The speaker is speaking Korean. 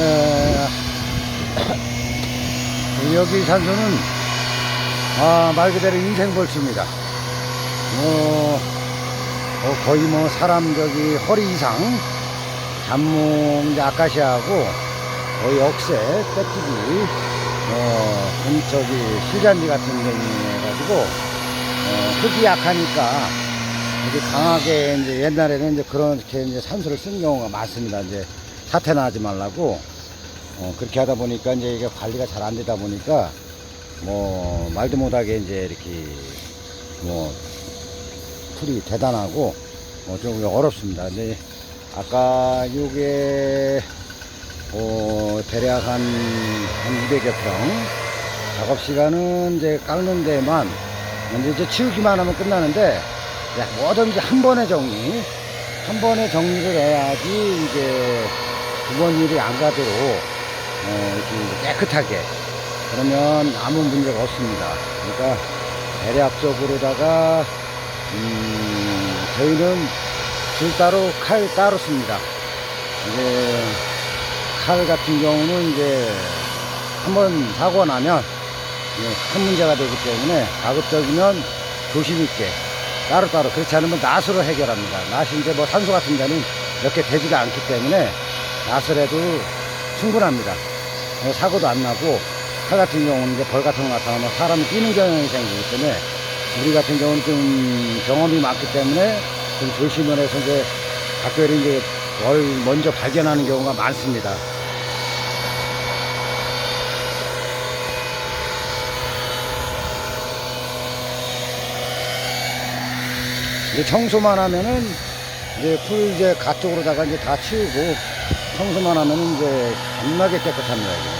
에, 여기 산소는 아, 말 그대로 인생 벌수입니다. 뭐, 어, 거의 뭐 사람 저기 허리 이상 잠몽 이제 아카시아하고 거의 억새 떼찌기 어, 금- 저기 실잔디 같은 게 해가지고 어, 흙이 약하니까 이렇게 강하게 이제 옛날에는 이제 그렇게 이제 산소를 쓴 경우가 많습니다. 이제 사태 나지 말라고 어, 그렇게 하다 보니까 이제 이게 관리가 잘 안 되다 보니까 뭐 말도 못하게 이제 이렇게 뭐 풀이 대단하고 뭐좀 어렵습니다. 근데 아까 요게 어 대략 한, 한 200여 평 작업 시간은 이제 깎는 데만 먼저 이제 치우기만 하면 끝나는데 야, 뭐든지 한 번에 정리 한 번에 정리를 해야지 이제 두번 일이 안 가도록 깨끗하게 그러면 아무 문제가 없습니다. 그러니까 대략적으로다가 음, 저희는 줄 따로 칼 따로 씁니다. 이제 칼 같은 경우는 이제 한번 사고 나면 큰 문제가 되기 때문에 가급적이면 조심 있게 따로따로 그렇지 않으면 낫으로 해결합니다. 낫이 이제 뭐 산소 같은 데는 몇 개 되지가 않기 때문에 낫을 해도 충분합니다. 어, 사고도 안 나고 칼 같은 경우는 이제 벌 같은 거 나타나면 사람이 뛰는 경향이 생기기 때문에 우리 같은 경우는 좀 경험이 많기 때문에 좀 조심을 해서 이제 각별히 이제 벌 먼저 발견하는 경우가 많습니다. 청소만 하면은 이제 풀 이제 가 쪽으로다가 이제 다 치우고 청소만 하면은 이제 겁나게 깨끗합니다. 이게.